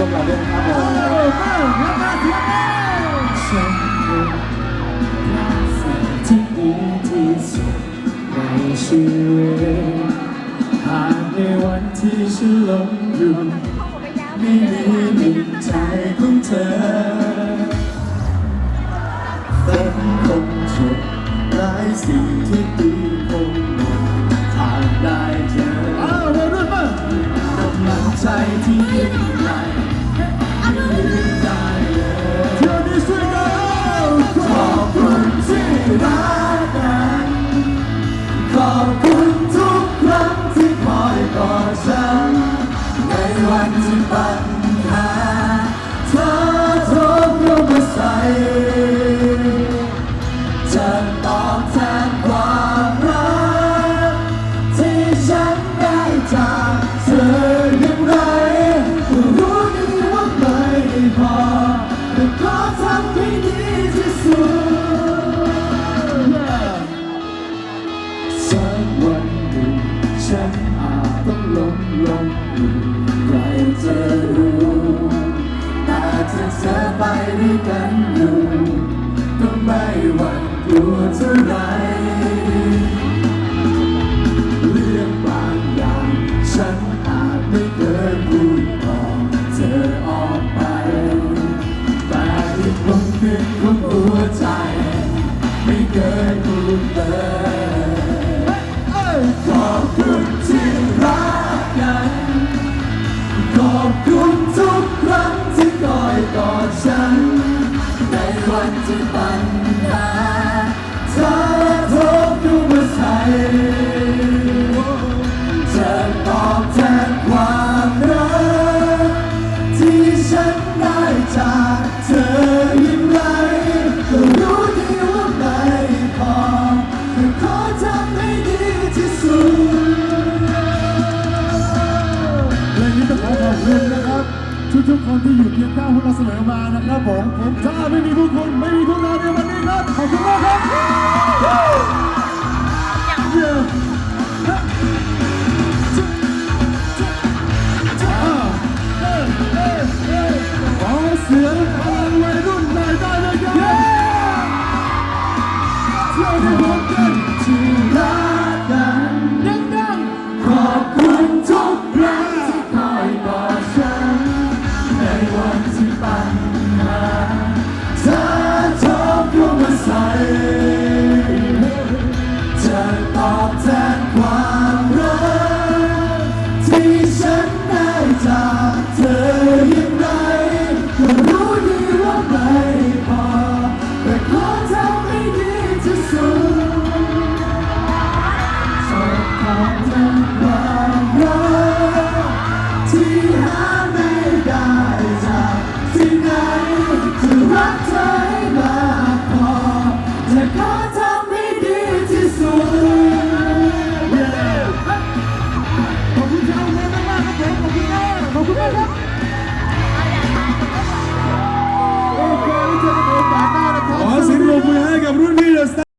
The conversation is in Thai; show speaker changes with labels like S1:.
S1: พวกเราด้วยนะครับผม
S2: ฉันคือสิ่งที่ดีที่สุดในชีวิตหากในวันที่ฉันหลงอยู่ไม่มีในใจของเธอเป็นคงจบหลายสิ่งที่ดีคงหมดทางได้เจอ
S1: อ้าววัยรุ่นมากำ
S2: ลังใจที่ เท่าไรเรื่องบางอย่างฉันอาจไม่เคยพูดบอกเธอออกไป แต่อีกคนหนึ่งของหัวใจ ไม่เคยพูดเลยขอบคุณที่รักกัน ขอบคุณทุกครั้งที่คอยกอดฉัน ในวันที่ปัญห อบแทนความรัก ที่ฉันได้จากเธออย่างไรก็รู้ดีว่าไม่พอแต่ขอทำให้ดีที่สุด
S1: เพลงนี้ต้องขอขอบคุณนะครับ ทุกๆคนที่อยู่เคียงข้างพวกเราเสมอมานะครับผมผมถ้าไม่มีพวกคุณไม่มีพวกเราในวันนี้ครับ ขอบคุณมากครับ ขอเสียงพลังวัยรุ่นห